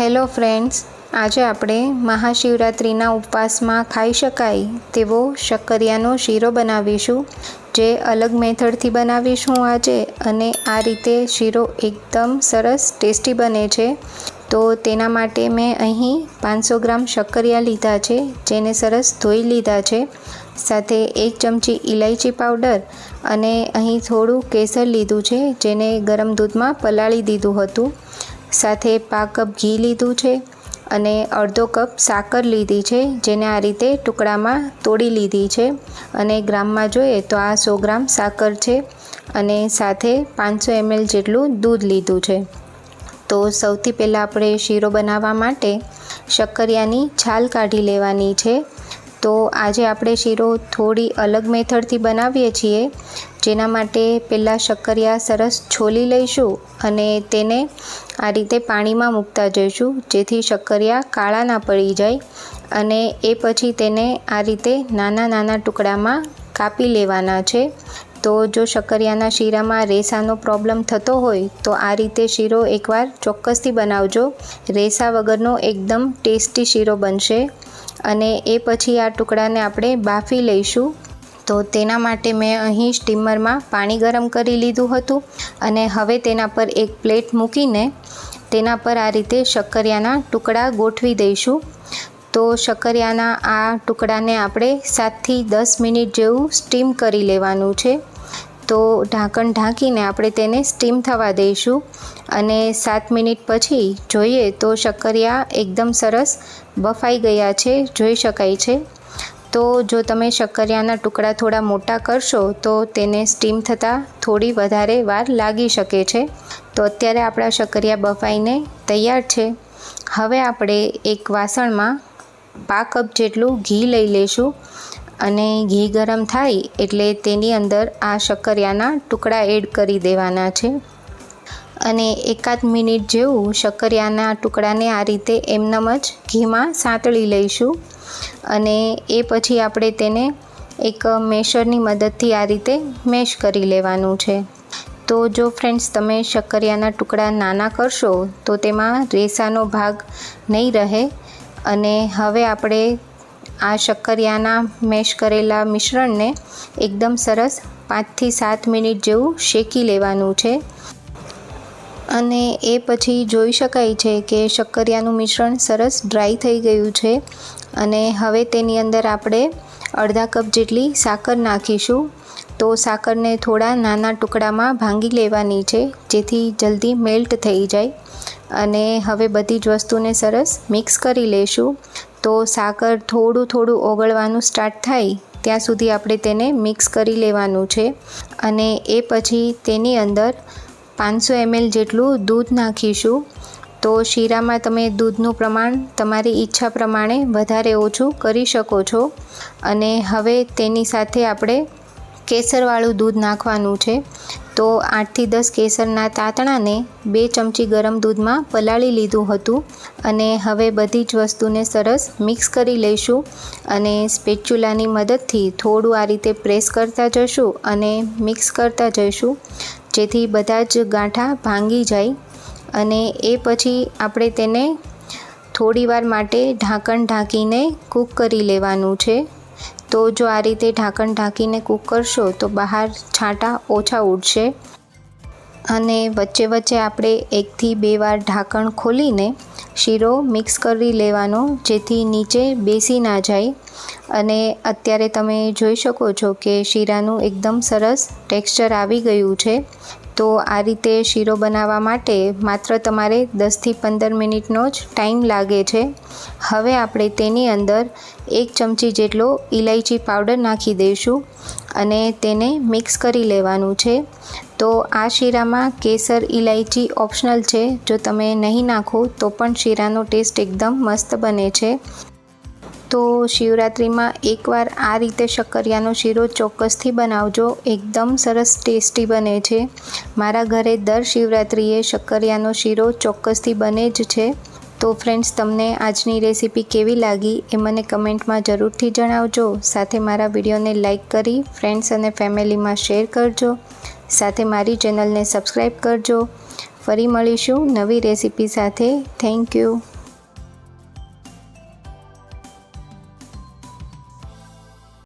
Hello friends, આજે આપણે મહાશિવરાત્રિના ઉપવાસમાં ખાઈ શકાય તેવો શક્કરિયાનો શીરો બનાવીશું, જે અલગ મેથડથી બનાવીશું આજે અને આ રીતે શીરો એકદમ સરસ ટેસ્ટી બને છે. તો તેના માટે મેં અહીં પાંચસો ગ્રામ શક્કરિયા લીધા છે, જેને સરસ ધોઈ લીધા છે. સાથે એક ચમચી ઇલાયચી પાવડર અને અહીં થોડું કેસર લીધું છે, જેને ગરમ દૂધમાં પલાળી દીધું હતું. સાથે પા કપ ઘી લીધું છે અને અડધો કપ સાકર લીધી છે, જેને આ રીતે ટુકડામાં તોડી લીધી છે. અને ગ્રામમાં જોઈએ તો આ સો ગ્રામ સાકર છે અને સાથે પાંચસો એમએલ જેટલું દૂધ લીધું છે. તો સૌથી પહેલાં આપણે શીરો બનાવવા માટે શક્કરિયાની છાલ કાઢી લેવાની છે. તો આજે આપણે શીરો થોડી અલગ મેથડથી બનાવીએ છીએ, જેના માટે પહેલાં શક્કરિયા સરસ છોલી લઈશું અને તેને આ રીતે પાણીમાં મૂકતા જઈશું, જેથી શક્કરિયા કાળા ના પડી જાય અને એ પછી તેને આ રીતે નાના નાના ટુકડામાં કાપી લેવાના છે. તો જો શક્કરિયાના શીરામાં રેસાનો પ્રોબ્લેમ થતો હોય, તો આ રીતે શીરો એકવાર ચોક્કસથી બનાવજો. રેસા વગરનો એકદમ ટેસ્ટી શીરો બનશે અને એ પછી આ ટુકડાને આપણે બાફી લઈશું. તો તેના માટે મેં અહીં સ્ટીમરમાં પાણી ગરમ કરી લીધું હતું અને હવે તેના પર એક પ્લેટ મૂકીને તેના પર આ રીતે શક્કરિયાના ટુકડા ગોઠવી દઈશું. તો શક્કરિયાના આ ટુકડાને આપણે સાતથી દસ મિનિટ જેવું સ્ટીમ કરી લેવાનું છે. તો ઢાંકણ ઢાંકીને આપણે તેને સ્ટીમ થવા દઈશું અને સાત મિનિટ પછી જોઈએ તો શક્કરિયા એકદમ સરસ બફાઈ ગયા છે, જોઈ શકાય છે. તો જો તમે શક્કરિયાના ટુકડા થોડા મોટા કરશો તો તેને સ્ટીમ થતાં થોડી વધારે વાર લાગી શકે છે. તો અત્યારે આપણા શક્કરિયા બફાઈને તૈયાર છે. હવે આપણે એક વાસણમાં પા કપ જેટલું ઘી લઈ લઈશું. અને ઘી ગરમ થાય એટલે તેની અંદર આ શક્કરિયાના ટુકડા એડ કરી દેવાના છે. અને એકાદ મિનિટ જેવું શક્કરિયાના ટુકડાને આ રીતે એમનેમ જ ઘીમાં સાંતળી લઈશું. અને એ પછી આપણે તેને એક મેશરની મદદથી આ રીતે મેશ કરી લેવાનું છે. તો જો ફ્રેન્ડ્સ તમે શક્કરિયાના ટુકડા નાના કરશો તો તેમાં રેસાનો ભાગ નહીં રહે. અને હવે આપણે આ શક્કરિયાના મેશ કરેલા મિશ્રણને એકદમ સરસ પાંચથી સાત મિનિટ જેવું શેકી લેવાનું છે. અને એ પછી જોઈ શકાય છે કે શક્કરિયાનું મિશ્રણ સરસ ડ્રાય થઈ ગયું છે. અને હવે તેની અંદર આપણે અડધા કપ જેટલી સાકર નાખીશું. તો સાકરને થોડા નાના ટુકડામાં ભાંગી લેવાની છે, જેથી જલ્દી મેલ્ટ થઈ જાય. અને હવે બધી જ વસ્તુને સરસ મિક્સ કરી લેશું. તો સાકર થોડું થોડું ઓગળવાનું સ્ટાર્ટ થાય, ત્યાં સુધી આપણે તેને મિક્સ કરી લેવાનું છે અને એ પછી તેની અંદર પાંચસો એમએલ જેટલું દૂધ નાખીશું. તો શીરામાં તમે દૂધનું પ્રમાણ તમારી ઈચ્છા પ્રમાણે વધારે ઓછું કરી શકો છો. અને હવે તેની સાથે આપણે કેસરવાળું દૂધ નાખવાનું છે. તો આઠથી દસ કેસરના તાતણાને બે ચમચી ગરમ દૂધમાં પલાળી લીધું હતું અને હવે બધી જ વસ્તુને સરસ મિક્સ કરી લઈશું અને સ્પેચ્યુલાની મદદથી થોડું આ રીતે પ્રેસ કરતા જશું અને મિક્સ કરતા જઈશું, જેથી બધા જ ગાંઠા ભાંગી જાય અને એ પછી આપણે તેને થોડીવાર માટે ઢાંકણ ઢાંકીને કૂક કરી લેવાનું છે. તો જો આ રીતે ઢાંકણ ઢાંકીને કૂક કરશો તો બહાર છાંટા ઓછા ઉડશે. અને વચ્ચે વચ્ચે આપણે એકથી બે વાર ઢાંકણ ખોલીને શીરો મિક્સ કરી લેવાનો, જેથી નીચે બેસી ના જાય. અને અત્યારે તમે જોઈ શકો છો કે શીરાનું એકદમ સરસ ટેક્સચર આવી ગયું છે. તો આ રીતે શીરો બનાવવા માટે માત્ર તમારે દસથી પંદર મિનિટનો જ ટાઈમ લાગે છે. હવે આપણે તેની અંદર એક ચમચી જેટલો ઇલાયચી પાવડર નાખી દઈશું અને તેને મિક્સ કરી લેવાનું છે. તો આ શીરામાં કેસર ઇલાયચી ઓપ્શનલ છે. જો તમે નહીં નાખો, તો પણ શીરાનો ટેસ્ટ એકદમ મસ્ત બને છે. તો શિવરાત્રિમાં એકવાર આ રીતે શક્કરિયાનો શીરો ચોક્કસથી બનાવજો. એકદમ સરસ ટેસ્ટી બને છે. મારા ઘરે દર શિવરાત્રિએ શક્કરિયાનો શીરો ચોક્કસથી બને જ છે. તો ફ્રેન્ડ્સ, તમને આજની રેસીપી કેવી લાગી એ મને કમેન્ટમાં જરૂરથી જણાવજો. સાથે મારા વિડીયોને લાઇક કરી ફ્રેન્ડ્સ અને ફેમિલીમાં શેર કરજો. સાથે મારી ચેનલને સબસ્ક્રાઈબ કરજો. ફરી મળીશું નવી રેસીપી સાથે. Thank you.